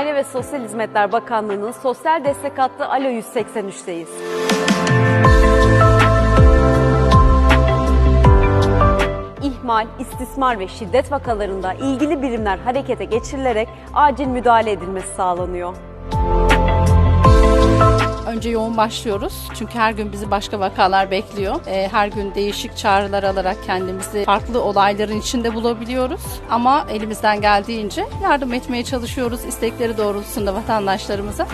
Aile ve Sosyal Hizmetler Bakanlığı'nın sosyal destek hattı Alo 183'teyiz. İhmal, istismar ve şiddet vakalarında ilgili birimler harekete geçirilerek acil müdahale edilmesi sağlanıyor. Önce yoğun başlıyoruz çünkü her gün bizi başka vakalar bekliyor. Ee, Her gün değişik çağrılar alarak kendimizi farklı olayların içinde bulabiliyoruz. Ama elimizden geldiğince yardım etmeye çalışıyoruz istekleri doğrultusunda vatandaşlarımıza.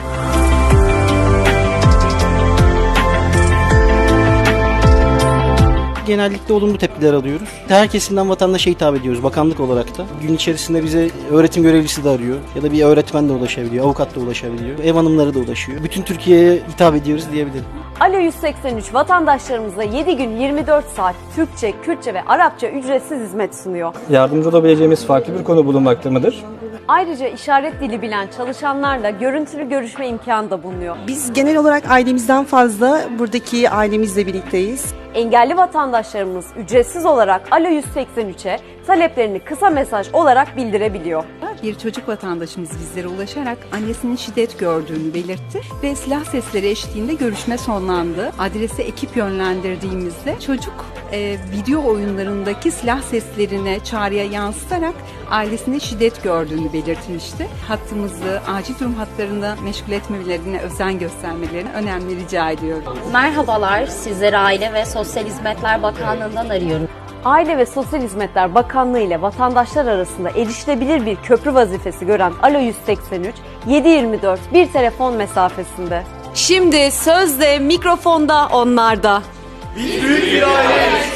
Genellikle olumlu tepkiler alıyoruz. Her kesimden vatandaşa hitap ediyoruz bakanlık olarak da. Gün içerisinde bize öğretim görevlisi de arıyor ya da bir öğretmen de ulaşabiliyor, avukat da ulaşabiliyor, ev hanımları da ulaşıyor. Bütün Türkiye'ye hitap ediyoruz diyebilirim. Alo 183 vatandaşlarımıza 7 gün 24 saat Türkçe, Kürtçe ve Arapça ücretsiz hizmet sunuyor. yardımcı olabileceğimiz farklı bir konu bulunmaktadır. Ayrıca işaret dili bilen çalışanlarla görüntülü görüşme imkanı da bulunuyor. Biz genel olarak ailemizden fazla buradaki ailemizle birlikteyiz. Engelli vatandaşlarımız ücretsiz olarak Alo 183'e taleplerini kısa mesaj olarak bildirebiliyor. Bir çocuk vatandaşımız bizlere ulaşarak annesinin şiddet gördüğünü belirtti ve silah sesleri eşliğinde görüşme sonlandı. Adrese ekip yönlendirdiğimizde çocuk e, video oyunlarındaki silah seslerine çağrıya yansıtarak ailesine şiddet gördüğünü belirtmişti. Hattımızı acil durum hatlarında meşgul etmelerine özen göstermelerini önemli rica ediyorum. Merhabalar, sizleri Aile ve Sosyal Hizmetler Bakanlığı'ndan arıyorum. Aile ve Sosyal Hizmetler Bakanlığı ile vatandaşlar arasında erişilebilir bir köprü vazifesi gören Alo 183 724 bir telefon mesafesinde. Şimdi sözde mikrofonda onlarda. Biz büyük bir aileyiz.